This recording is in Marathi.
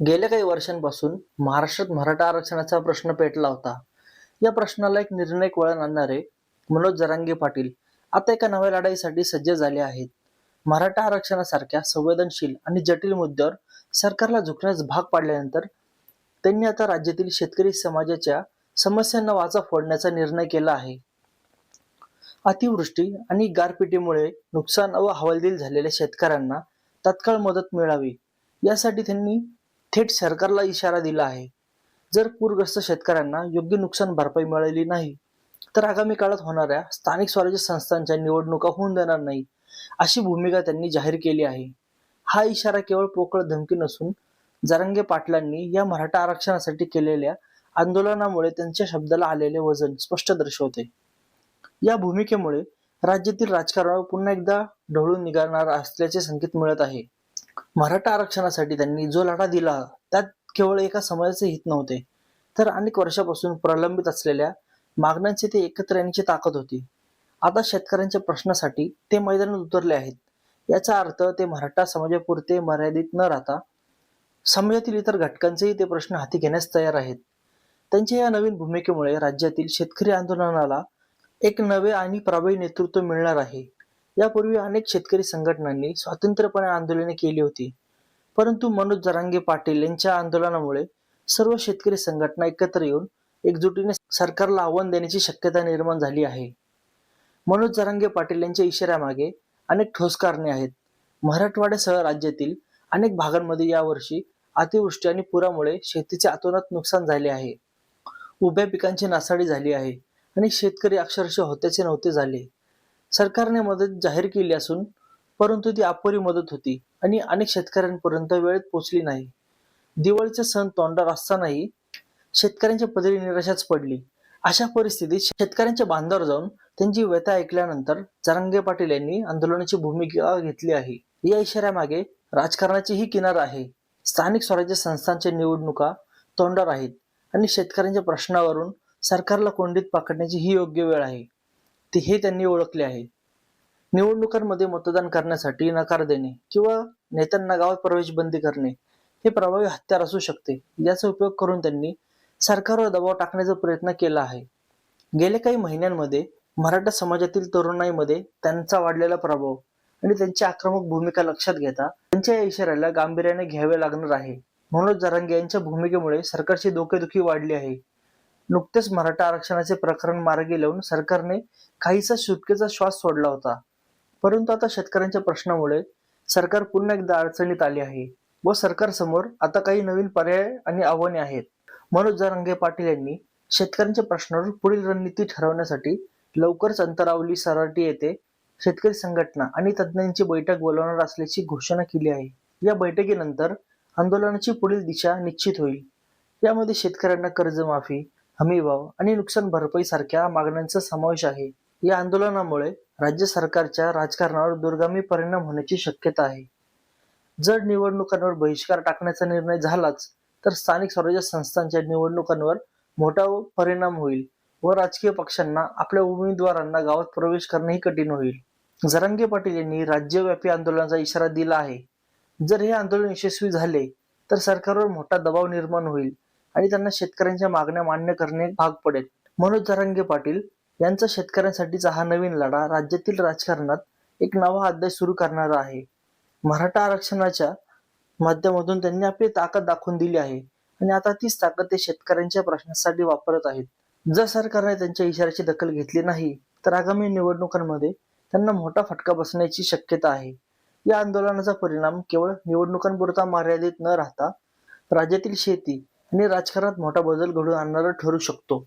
गेल्या काही वर्षांपासून महाराष्ट्रात मराठा आरक्षणाचा प्रश्न पेटला होता. या प्रश्नाला एक निर्णायक वळण आणणारे मनोज जरांगे पाटील आता एका नव्या लढाईसाठी सज्ज झाले आहेत. मराठा आरक्षणासारख्या संवेदनशील आणि जटिल मुद्द्यावर सरकारला झुकण्यास भाग पाडल्यानंतर त्यांनी आता राज्यातील शेतकरी समाजाच्या समस्यांना वाचा फोडण्याचा निर्णय केला आहे. अतिवृष्टी आणि गारपिटीमुळे नुकसान व हवालदिल झालेल्या शेतकऱ्यांना तत्काळ मदत मिळावी यासाठी त्यांनी थेट सरकारला इशारा दिला आहे. जर पूरग्रस्त शेतकऱ्यांना योग्य नुकसान भरपाई मिळाली नाही तर आगामी काळात होणाऱ्या स्थानिक स्वराज्य संस्थांच्या निवडणुका होऊन देणार नाही अशी भूमिका त्यांनी जाहीर केली आहे. हा इशारा केवळ पोकळ धमकी नसून जरंगे पाटलांनी या मराठा आरक्षणासाठी केलेल्या आंदोलनामुळे त्यांच्या शब्दाला आलेले वजन स्पष्ट दर्शवते. या भूमिकेमुळे राज्यातील राजकारणावर पुन्हा एकदा ढवळून निघणार असल्याचे संकेत मिळत आहे. मराठा आरक्षणासाठी त्यांनी जो लढा दिला त्यात केवळ एका समाजाचे हित नव्हते तर अनेक वर्षापासून प्रलंबित असलेल्या मागण्यांची ते एकत्र येण्याची ताकद होती. आता शेतकऱ्यांच्या प्रश्नासाठी ते मैदानात उतरले आहेत. याचा अर्थ ते मराठा समाजापुरते मर्यादित न राहता समाजातील इतर घटकांचेही ते प्रश्न हाती घेण्यास तयार आहेत. त्यांच्या या नवीन भूमिकेमुळे राज्यातील शेतकरी आंदोलनाला एक नवे आणि प्रभावी नेतृत्व मिळणार आहे. यापूर्वी अनेक शेतकरी संघटनांनी स्वतंत्रपणे आंदोलने केली होती. परंतु मनोज जरांगे पाटील यांच्या आंदोलनामुळे सर्व शेतकरी संघटना एकत्र येऊन एकजुटीने सरकारला आव्हान देण्याची शक्यता निर्माण झाली आहे. मनोज जरांगे पाटील यांच्या इशाऱ्यामागे अनेक ठोस कारणे आहेत. मराठवाड्यासह राज्यातील अनेक भागांमध्ये यावर्षी अतिवृष्टी आणि पुरामुळे शेतीचे अतोनात नुकसान झाले आहे. उभ्या पिकांची नासाडी झाली आहे आणि शेतकरी अक्षरशः होत्याचे नव्हते झाले. सरकारने मदत जाहीर केली असून परंतु ती अपुरी मदत होती आणि अनेक शेतकऱ्यांपर्यंत वेळेत पोहोचली नाही. दिवाळीचा सण तोंडावर असतानाही शेतकऱ्यांच्या पदरी निराशाच पडली. अशा परिस्थितीत शेतकऱ्यांच्या बांधावर जाऊन त्यांची व्यथा ऐकल्यानंतर जरांगे पाटील यांनी आंदोलनाची भूमिका घेतली आहे. या इशाऱ्यामागे राजकारणाचीही किनार आहे. स्थानिक स्वराज्य संस्थांच्या निवडणुका तोंडावर आहेत आणि शेतकऱ्यांच्या प्रश्नावरून सरकारला कोंडीत पकडण्याची ही योग्य वेळ आहे. ते हे त्यांनी ओळखले आहे. निवडणुकांमध्ये मतदान करण्यासाठी नकार देणे किंवा नेत्यांना गावात प्रवेश बंदी करणे हे प्रभावी हत्यार असू शकते. याचा उपयोग करून त्यांनी सरकारवर दबाव टाकण्याचा प्रयत्न केला आहे. गेल्या काही महिन्यांमध्ये मराठा समाजातील तरुणाईमध्ये त्यांचा वाढलेला प्रभाव आणि त्यांची आक्रमक भूमिका लक्षात घेता त्यांच्या या इशाऱ्याला गांभीर्याने घ्यावे लागणार आहे. मनोज जरांगे यांच्या भूमिकेमुळे सरकारची डोकेदुखी वाढली आहे. नुकतेच मराठा आरक्षणाचे प्रकरण मार्गी लावून सरकारने काहीसा सुटकेचा श्वास सोडला होता. परंतु आता शेतकऱ्यांच्या प्रश्नामुळे सरकार पुन्हा एकदा अडचणीत आले आहे व सरकारसमोर आता काही नवीन पर्याय आणि आव्हाने आहेत. मनोज जरांगे पाटील यांनी शेतकऱ्यांच्या प्रश्नावर पुढील रणनीती ठरवण्यासाठी लवकरच अंतरावली सराटी येथे शेतकरी संघटना आणि तज्ज्ञांची बैठक बोलवणार असल्याची घोषणा केली आहे. या बैठकीनंतर आंदोलनाची पुढील दिशा निश्चित होईल. यामध्ये शेतकऱ्यांना कर्जमाफी हमीभाव आणि नुकसान भरपाई सारख्या मागण्यांचा समावेश आहे. या आंदोलनामुळे राज्य सरकारच्या राजकारणावर दुर्गामी परिणाम होण्याची शक्यता आहे. जर निवडणुकांवर बहिष्कार टाकण्याचा निर्णय झालाच तर स्थानिक स्वराज्य संस्थांच्या निवडणुकांवर मोठा परिणाम होईल व राजकीय पक्षांना आपल्या उमेदवारांना गावात प्रवेश करणेही कठीण होईल. जरांगे पाटील यांनी राज्यव्यापी आंदोलनाचा इशारा दिला आहे. जर हे आंदोलन यशस्वी झाले तर सरकारवर मोठा दबाव निर्माण होईल आणि त्यांना शेतकऱ्यांच्या मागण्या मान्य करणे भाग पडेल. मनोज जरांगे पाटील यांचा शेतकऱ्यांसाठीचा हा नवीन लढा राज्यातील राजकारणात एक नवा अध्याय सुरू करणारा आहे. मराठा आरक्षणाच्या माध्यमातून त्यांनी आपली ताकद दाखवून दिली आहे आणि आता तीच ताकद ते शेतकऱ्यांच्या प्रश्नासाठी वापरत आहेत. जर सरकारने त्यांच्या इशाऱ्याची दखल घेतली नाही तर आगामी निवडणुकांमध्ये त्यांना मोठा फटका बसण्याची शक्यता आहे. या आंदोलनाचा परिणाम केवळ निवडणुकांपुरता मर्यादित न राहता राज्यातील शेती आणि राजकारणात मोठा बदल घडून आणणारा ठरू शकतो.